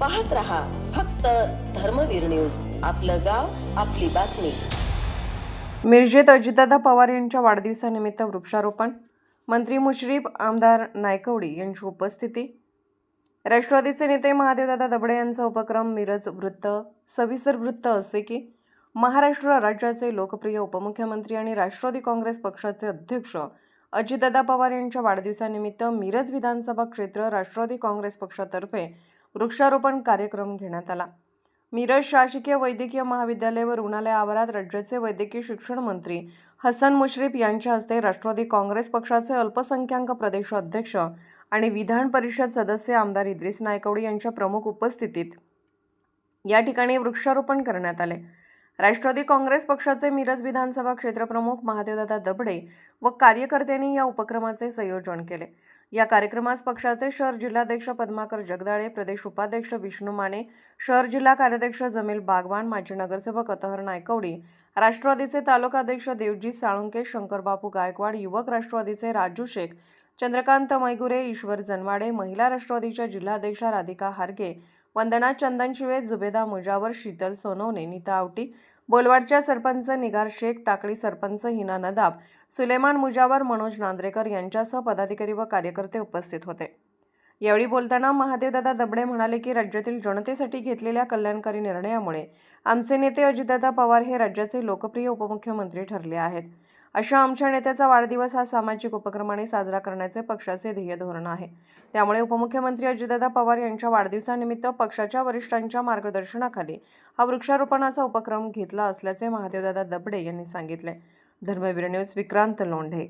पाहत रहा फक्त धर्मवीर न्यूज. आपलं गाव आपली बातमी. मिरजेत अजितदादा पवार यांच्या वाढदिवसानिमित्त वृक्षारोपण. मंत्री मुश्रीफ आमदार नायकवडी यांची उपस्थिती. राष्ट्रवादीचे नेते महादेवदादा दबडे यांचा उपक्रम मिरज वृत्त सविस्तर वृत्त असे की महाराष्ट्र राज्याचे लोकप्रिय उपमुख्यमंत्री आणि राष्ट्रवादी काँग्रेस पक्षाचे अध्यक्ष अजितदादा पवार यांच्या वाढदिवसानिमित्त मिरज विधानसभा क्षेत्र राष्ट्रवादी काँग्रेस पक्षातर्फे वृक्षारोपण कार्यक्रम घेण्यात आला. मिरज शासकीय वैद्यकीय महाविद्यालय व रुग्णालय आवारात राज्याचे वैद्यकीय शिक्षण मंत्री हसन मुश्रीफ यांच्या हस्ते राष्ट्रवादी काँग्रेस पक्षाचे अल्पसंख्याक प्रदेश अध्यक्ष आणि विधान परिषद सदस्य आमदार इद्रिस नायकवडी यांच्या प्रमुख उपस्थितीत या ठिकाणी वृक्षारोपण करण्यात आले. राष्ट्रवादी काँग्रेस पक्षाचे मिरज विधानसभा क्षेत्रप्रमुख महादेवदादा दबडे व कार्यकर्त्यांनी या उपक्रमाचे संयोजन केले. या कार्यक्रमास पक्षाचे शहर जिल्हाध्यक्ष पद्माकर जगदाळे प्रदेश उपाध्यक्ष विष्णू माने शहर जिल्हा कार्याध्यक्ष जमील बागवान माजी नगरसेवक अतहर नायकवडी राष्ट्रवादीचे तालुकाध्यक्ष देवजी साळुंके शंकरबापू गायकवाड युवक राष्ट्रवादीचे राजू शेख चंद्रकांत मैगुरे ईश्वर जनवाडे महिला राष्ट्रवादीच्या जिल्हाध्यक्षा राधिका हारगे वंदना चंदनशिवे जुबेदा मुजावर शीतल सोनवणे नीता आवटी बोलवाडच्या सरपंच निगार शेख टाकळी सरपंच हिना नदाब सुलेमान मुजावर मनोज नांद्रेकर यांच्यासह पदाधिकारी व कार्यकर्ते उपस्थित होते. यावेळी बोलताना महादेवदादा दबडे म्हणाले की राज्यातील जनतेसाठी घेतलेल्या कल्याणकारी निर्णयामुळे आमचे नेते अजितदादा पवार हे राज्याचे लोकप्रिय उपमुख्यमंत्री ठरले आहेत. अशा आमच्या नेत्याचा वाढदिवस हा सामाजिक उपक्रमाने साजरा करण्याचे पक्षाचे ध्येय धोरण आहे. त्यामुळे उपमुख्यमंत्री अजितदादा पवार यांच्या वाढदिवसानिमित्त पक्षाच्या वरिष्ठांच्या मार्गदर्शनाखाली हा वृक्षारोपणाचा उपक्रम घेतला असल्याचे महादेवदादा दबडे यांनी सांगितले. धर्मवीर न्यूज विक्रांत लोंढे.